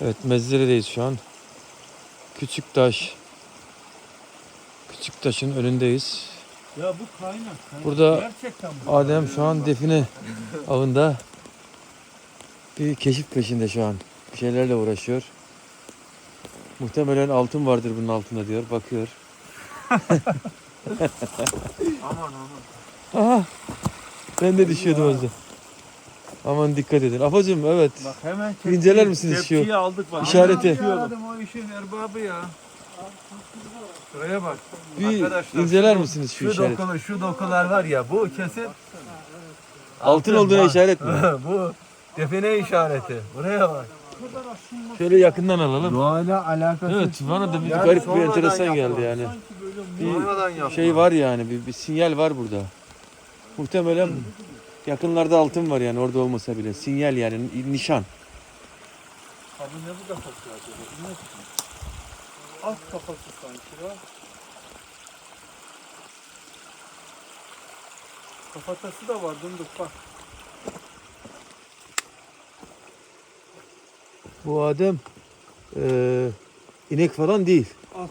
Evet Mezdire'deyiz şu an. Küçük taş. Küçük taşın önündeyiz. Ya bu kaynak. kaynak. Burada Gerçekten bu. Adem şu an define avında. Bir keşif peşinde şu an. Bir şeylerle uğraşıyor. Muhtemelen altın vardır bunun altında diyor. Bakıyor. Aman aman. Aha. Ben de düşüyordum az da. Aman dikkat edin. Afacım evet. Bak hemen İnceler misiniz şu Tepkiyi aldık bak. işareti? Hemen Aradım o işin erbabı ya. Şuraya bak. Bir Arkadaşlar, inceler şu- misiniz şu Şu işareti? dokular, şu dokular var ya bu kesin Altın olduğuna bak. işaret mi? bu define işareti. Buraya bak. Şöyle yakından alalım. Doğayla alakası Evet bana da bir Yani garip bir sonradan enteresan geldi yani. Sonradan Bir yapma. şey var yani bir, bir sinyal var burada. Muhtemelen yakınlarda altın var yani orada olmasa bile. Sinyal yani ni- nişan. Abi ne bu kafası acaba? Ne? Alt kafası sanki ya. Kafatası da var dümdük bak. Bu Adem eee, inek falan değil. At.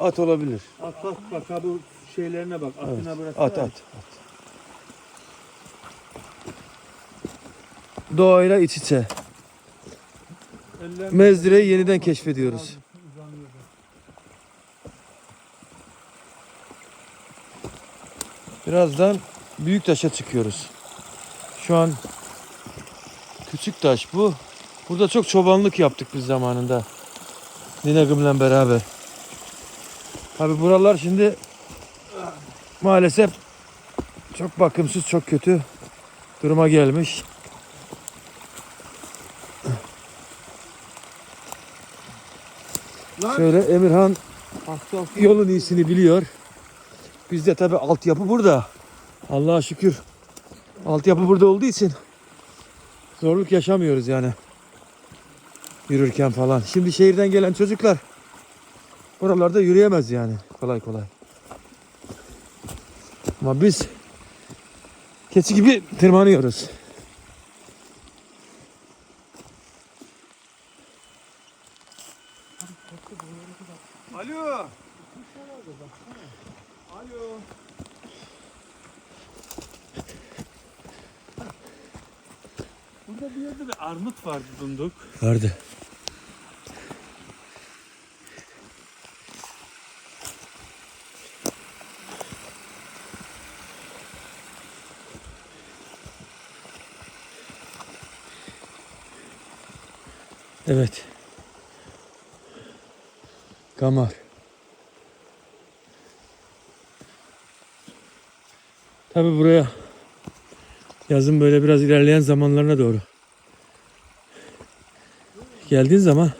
At olabilir. At bak bak abi şeylerine bak. Evet. Atına bırak. At at. at. Doğayla iç içe. Mezdire'yi yeniden keşfediyoruz. Birazdan büyük taşa çıkıyoruz. Şu an küçük taş bu. Burada çok çobanlık yaptık biz zamanında. Ninegim'le beraber. Tabi buralar şimdi maalesef çok bakımsız, çok kötü duruma gelmiş. Şöyle Emirhan yolun iyisini biliyor. Bizde tabi altyapı burada. Allah'a şükür. Altyapı burada olduğu için zorluk yaşamıyoruz yani. Yürürken falan. Şimdi şehirden gelen çocuklar buralarda yürüyemez yani kolay kolay. Ama biz keçi gibi tırmanıyoruz. Alo. Alo. Burada bir yerde de armut vardı dunduk. Vardı. Evet. Kamar. Tabi buraya yazın böyle biraz ilerleyen zamanlarına doğru geldiğin zaman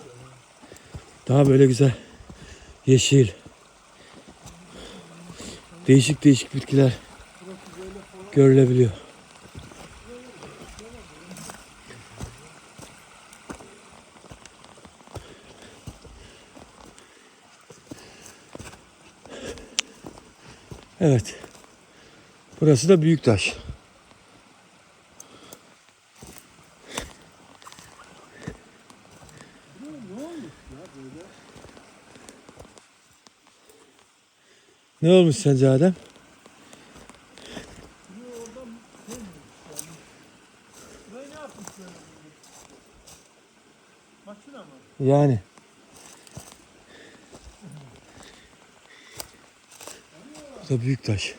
daha böyle güzel yeşil değişik değişik bitkiler görülebiliyor. Evet. Burası da Büyüktaş. Ne olmuş sence Adem? Yani. Bu da Büyüktaş.